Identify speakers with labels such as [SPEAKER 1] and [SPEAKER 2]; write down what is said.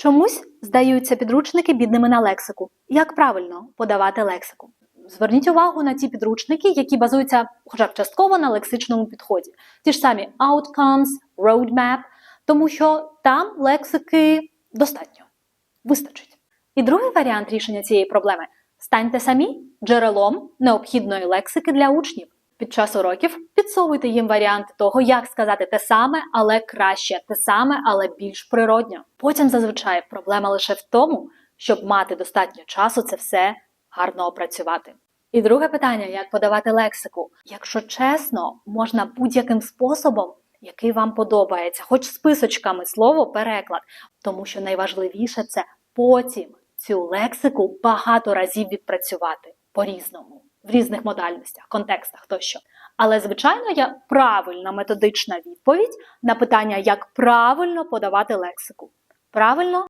[SPEAKER 1] Чомусь здаються підручники бідними на лексику. Як правильно подавати лексику? Зверніть увагу на ті підручники, які базуються хоча б частково на лексичному підході. Ті ж самі outcomes, roadmap, тому що там лексики достатньо, вистачить. І другий варіант рішення цієї проблеми станьте самі джерелом необхідної лексики для учнів. Під час уроків підсовуйте їм варіанти того, як сказати те саме, але краще, те саме, але більш природньо. Потім зазвичай проблема лише в тому, щоб мати достатньо часу це все гарно опрацювати. І друге питання: як подавати лексику? Якщо чесно, можна будь-яким способом, який вам подобається, хоч списочками слово переклад, тому що найважливіше це потім цю лексику багато разів відпрацювати по-різному, в різних модальностях, контекстах тощо. Але, звичайно, є правильна методична відповідь на питання, як правильно подавати лексику. Правильно